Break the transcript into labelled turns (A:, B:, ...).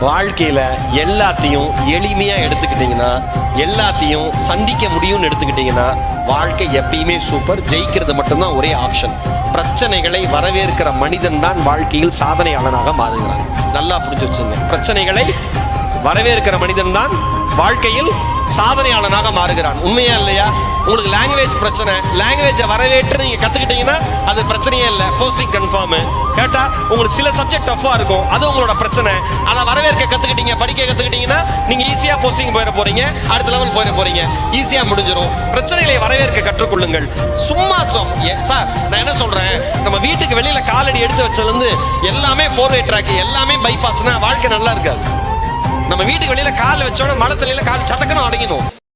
A: வாழ்க்கையில் எல்லாத்தையும் எளிமையாக எடுத்துக்கிட்டிங்கன்னா எல்லாத்தையும் சந்திக்க முடியும்னு எடுத்துக்கிட்டிங்கன்னா வாழ்க்கை எப்பயுமே சூப்பர் ஜெயிக்கிறது மட்டும்தான் ஒரே ஆப்ஷன் பிரச்சனைகளை வரவேற்கிற மனிதன் தான் வாழ்க்கையில் சாதனையாளனாக மாறுகிறான். நல்லா புரிஞ்சு வச்சுங்க பிரச்சனைகளை வரவேற்கிற மனிதன் தான் வாழ்க்கையில் சாதனையாளனாக மாறுகிறான். உண்மையா இல்லையா? உங்களுக்கு லாங்குவேஜ் பிரச்சனை. லாங்குவேஜை வரவேற்று நீங்கள் கற்றுக்கிட்டீங்கன்னா அது பிரச்சனையே இல்லை. போஸ்டிங் கன்ஃபார்மு கேட்டால் உங்களுக்கு சில சப்ஜெக்ட் டஃப்பாக இருக்கும். அது உங்களோட பிரச்சனை. அதை வரவேற்க கற்றுக்கிட்டீங்க படிக்க கற்றுக்கிட்டீங்கன்னா நீங்கள் ஈஸியாக போஸ்டிங் போயிட போறீங்க. அடுத்த லெவல் போயிட போகிறீங்க ஈஸியாக முடிஞ்சிடும் பிரச்சனைகளை வரவேற்க கற்றுக்கொள்ளுங்கள். சும்மா சார் நான் என்ன சொல்கிறேன் நம்ம வீட்டுக்கு வெளியில் காலடி எடுத்து வச்சதுலேருந்து எல்லாமே ஃபோர் வே ட்ராக் எல்லாமே பைபாஸ்னால் வாழ்க்கை நல்லா இருக்காது. நம்ம வீட்டுக்கு வெளியில கால் வச்சோட மழை தண்ணியில கால் சதக்கணும் அடங்கிடும்